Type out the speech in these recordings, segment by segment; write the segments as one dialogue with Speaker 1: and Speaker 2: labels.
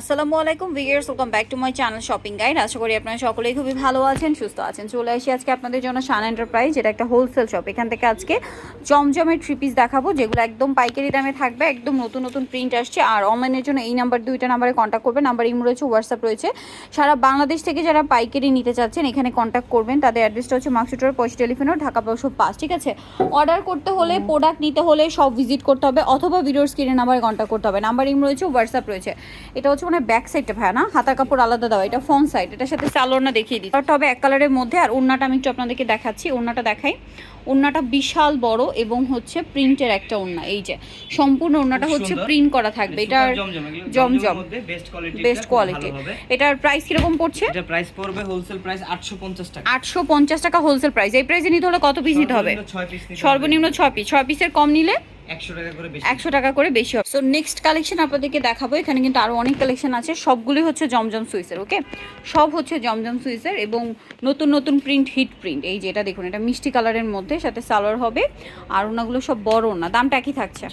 Speaker 1: আসসালামু আলাইকুম viewers welcome back to my channel shopping guide আশা করি আপনারা সকলেই খুবই ভালো আছেন, সুস্থ আছেন। চলে আসি আজকে আপনাদের জন্য শান এন্টারপ্রাইজ যেটা একটা হোলসেল শপ এখান থেকে আজকে জমজমের থ্রি পিস দেখাবো, যেগুলো একদম পাইকারি দামে থাকবে, একদম নতুন নতুন প্রিন্ট আসছে। আর অনলাইনের জন্য এই নাম্বার দুইটা নাম্বারে কন্ট্যাক্ট করবেন। নাম্বার ইম রয়েছে হোয়াটসঅ্যাপ রয়েছে। সারা বাংলাদেশ থেকে যারা পাইকারি নিতে চাচ্ছেন, এখানে কন্ট্যাক্ট করবেন। তাদের অ্যাড্রেসটা হচ্ছে মার্কসুটোর পয়সা টেলিফোনও ঢাকা বারোশো পাঁচ, ঠিক আছে? অর্ডার করতে হলে প্রোডাক্ট নিতে হলে সব ভিজিট করতে হবে, অথবা ভিডিওর স্ক্রিনে নাম্বারে কন্ট্যাক্ট করতে হবে। নাম্বার ইম রয়েছে হোয়াটসঅ্যাপ রয়েছে। এটা হচ্ছে মানে ব্যাক সাইডটা ভাই না? হাতার কাপড় আলাদা দেওয়া, এটা ফোন সাইড এটার সাথে চালোনা দেখিয়ে দিই তবে এক কালারের মধ্যে, আর ওড়নাটা আমি একটু আপনাদেরকে দেখাচ্ছি ওড়নাটা দেখাই। ওড়নাটা বিশাল বড় এবং হচ্ছে প্রিন্টের একটা ওড়না এই যে। সম্পূর্ণ ওড়নাটা হচ্ছে প্রিন্ট করা থাকবে। এটার জমজম
Speaker 2: বেস্ট কোয়ালিটি
Speaker 1: এটার প্রাইস কীরকম পড়ছে?
Speaker 2: এটা প্রাইস পড়বে হোলসেল প্রাইস 850 টাকা।
Speaker 1: আটশো পঞ্চাশ টাকা হোলসেল প্রাইস এই প্রাইসে নিতে হলে কত পিস নিতে হবে?
Speaker 2: সর্বনিম্ন 6 পিস নিতে
Speaker 1: সর্বনিম্ন ছয় পিস ছয় পিসের কম নিলে
Speaker 2: হবে। 100 টাকা করে বেশি।
Speaker 1: একশো টাকা করে বেশি হবে। সো নেক্সট কালেকশন আপনাদেরকে দেখাবো। এখানে কিন্তু আরও অনেক কালেকশন আছে। সবগুলোই হচ্ছে জমজম সুইসের ওকে সব হচ্ছে জমজম সুইসের এবং নতুন নতুন প্রিন্ট হিট প্রিন্ট এই যে এটা দেখুন এটা মিষ্টি কালারের মধ্যে সাথে সালোয়ার হবে। আর ওনাগুলো সব বড় না দামটা একই থাকছে।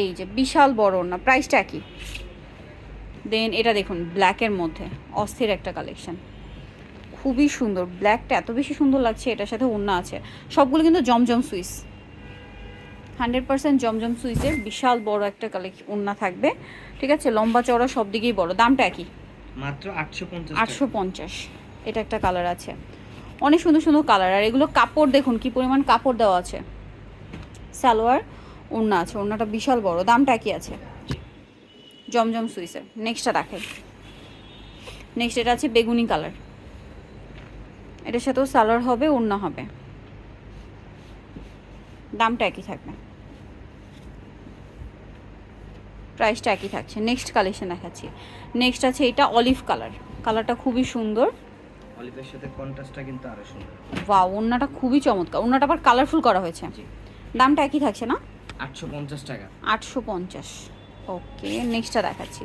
Speaker 1: এই যে বিশাল বড় না প্রাইসটা একই। দেন এটা দেখুন ব্ল্যাকের মধ্যে অস্থির একটা কালেকশন খুবই সুন্দর ব্ল্যাকটা এত বেশি সুন্দর লাগছে এটার সাথে ওড়না আছে। সবগুলো কিন্তু জমজম সুইস। হান্ড্রেড পার্সেন্ট জমজম সুইসের বিশাল বড় একটা কালেকশন ওড়না থাকবে। ঠিক আছে লম্বা চওড়া সব দিকেই বড় দামটা একই।
Speaker 2: মাত্র 850
Speaker 1: আটশো পঞ্চাশ এটা একটা কালার আছে। অনেক সুন্দর সুন্দর কালার। আর এগুলো কাপড় দেখুন, কি পরিমাণ কাপড় দেওয়া আছে। সালোয়ার, ওড়না আছে, ওড়নাটা বিশাল বড়। দামটা কি আছে? জমজম সুইসের। নেক্সটটা দেখাই। নেক্সট এটা আছে বেগুনি কালার। এটার সাথেও সালোয়ার হবে, ওড়না হবে। দামটা একই থাকবে। প্রাইসটা একই থাকছে। নেক্সট কালেকশন দেখাচ্ছি। নেক্সট আছে এটা অলিভ কালার কালারটা খুবই সুন্দর।
Speaker 2: অলিভের সাথে কন্ট্রাস্টটা কিন্তু আরও সুন্দর।
Speaker 1: বা ওড়নাটা খুবই চমৎকার। ওড়নাটা আবার কালারফুল করা হয়েছে। দামটা একই থাকছে না?
Speaker 2: 850 টাকা।
Speaker 1: আটশো পঞ্চাশ। ওকে নেক্সটটা দেখাচ্ছি।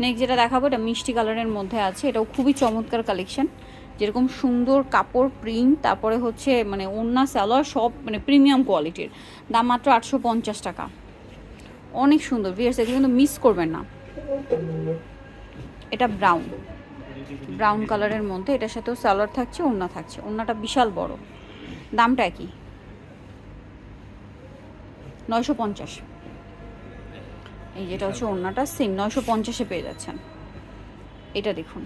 Speaker 1: নেক্সট যেটা দেখাবো এটা মিষ্টি কালারের মধ্যে আছে। এটাও খুবই চমৎকার কালেকশন যেরকম সুন্দর কাপড় প্রিন্ট তারপরে হচ্ছে মানে ওড়না সালোয়ার সব মানে প্রিমিয়াম কোয়ালিটির দাম মাত্র আটশো পঞ্চাশ টাকা। অনেক সুন্দর। ভিয়ার্স এগুলো কিন্তু মিস করবেন না। এটা ব্রাউন ব্রাউন কালারের মধ্যে, এটার সাথেও সালোয়ার থাকছে, ওড়না থাকছে। ওড়নাটা বিশাল বড়। দামটা কি নয়শো পঞ্চাশ। এই যেটা হচ্ছে ওড়নাটা সেম নয়শো পঞ্চাশে পেয়ে যাচ্ছেন। এটা দেখুন।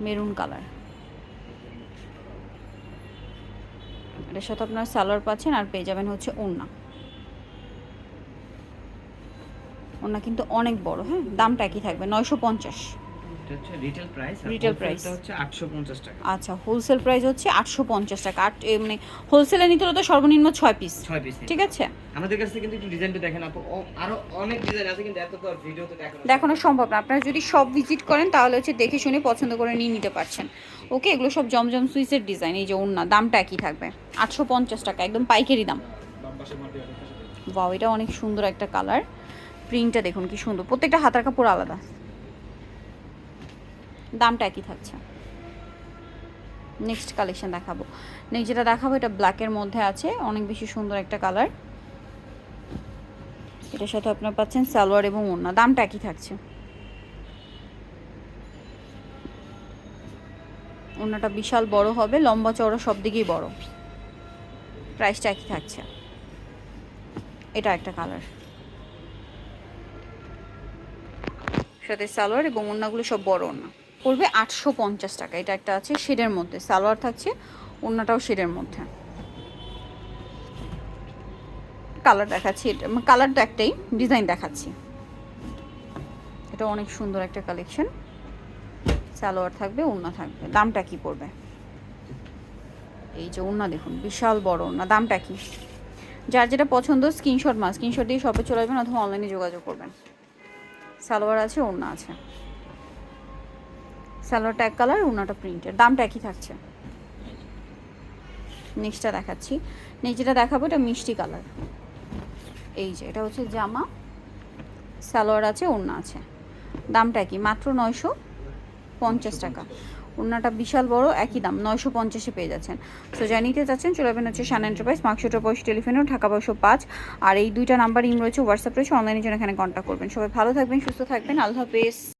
Speaker 1: Maroon colour. এটার সাথে আপনার সালোয়ার পাচ্ছেন আর পেয়ে যাবেন হচ্ছে ওড়না। ওড়না কিন্তু অনেক বড় হ্যাঁ? দামটা একই থাকবে নয়শো পঞ্চাশ।
Speaker 2: Retail price
Speaker 1: Retail price।
Speaker 2: হচ্ছে 850 টাকা।
Speaker 1: আচ্ছা হোলসেল প্রাইস হচ্ছে আটশো পঞ্চাশ টাকা। আট মানে হোলসেলে নিতে হলে তো সর্বনিম্ন ছয় পিস
Speaker 2: 6 পিস
Speaker 1: ঠিক আছে?
Speaker 2: আমাদের কাছে কিন্তু একটু ডিজাইনটা দেখেন আপু। আরও অনেক ডিজাইন আছে কিন্তু এত তো আর ভিডিওতে দেখানো
Speaker 1: সম্ভব না। আপনারা যদি সব ভিজিট করেন তাহলে হচ্ছে দেখে শুনে পছন্দ করে নিয়ে নিতে পারছেন। ওকে এগুলো সব জমজম সুইসের ডিজাইন এই যে ওড়না দামটা একই থাকবে। আটশো পঞ্চাশ টাকা একদম পাইকারি দাম। বাও এটা অনেক সুন্দর একটা কালার প্রিন্টটা দেখুন কি সুন্দর। প্রত্যেকটা হাতার কাপড় আলাদা। দামটা একই থাকছে। নেক্সট কালেকশন দেখাবো। নেক্সট যেটা দেখাবো, এটা ব্ল্যাকের মধ্যে আছে। অনেক বেশি সুন্দর একটা কালার এটার সাথে আপনার পাচ্ছেন সালোয়ার এবং ওড়না। দামটা একই থাকছে। ওড়নাটা বিশাল বড় হবে, লম্বা চওড়া সব দিকেই বড়। প্রাইসটা একই থাকছে। এটা একটা কালার সাথে সালোয়ার এবং ওড়নাগুলো সব বড় ওড়না পড়বে আটশো পঞ্চাশ টাকা। এটা একটা আছে শেডের মধ্যে। সালোয়ার থাকছে ওড়নাটাও শেডের মধ্যে। কালার দেখাচ্ছি। এটা কালার তো একটাই, ডিজাইন দেখাচ্ছি। এটা অনেক সুন্দর একটা কালেকশন। সালোয়ার থাকবে ওড়না থাকবে। দামটা কি পড়বে? এই যে ওড়না দেখুন, বিশাল বড় ওড়না দামটা কি? যার যেটা পছন্দ, স্ক্রিনশট মা স্ক্রিনশট দিয়ে শপে চলে আসবেন অথবা অনলাইনে যোগাযোগ করবেন। সালোয়ার আছে, ওড়না আছে। সালোয়ারটা এক কালার ওড়নাটা প্রিন্টের দামটা একই থাকছে। নেক্সটটা দেখাচ্ছি। নেক্সট যেটা দেখাবো, এটা মিষ্টি কালার এই যে, এটা হচ্ছে জামা। সালোয়ার আছে, ওড়না আছে। দামটা কি মাত্র নয়শো পঞ্চাশ টাকা। ওনাটা বিশাল বড়, একই দাম, নয়শো পঞ্চাশে পেয়ে যাচ্ছেন। সো যা নিতে চাচ্ছেন, চলে যাবেন হচ্ছে সান এন্টারপ্রাইজ মার্কশোটা পয়সা টেলিফোনেও ঢাকা বয়সো পাঁচ। আর এই দুইটা নাম্বার ইম রয়েছে হোয়াটসঅ্যাপ রয়েছে অনলাইনের জন্য এখানে কন্ট্যাক্ট করবেন। সবাই ভালো থাকবেন, সুস্থ থাকবেন। আল্লাহ হাফেজ।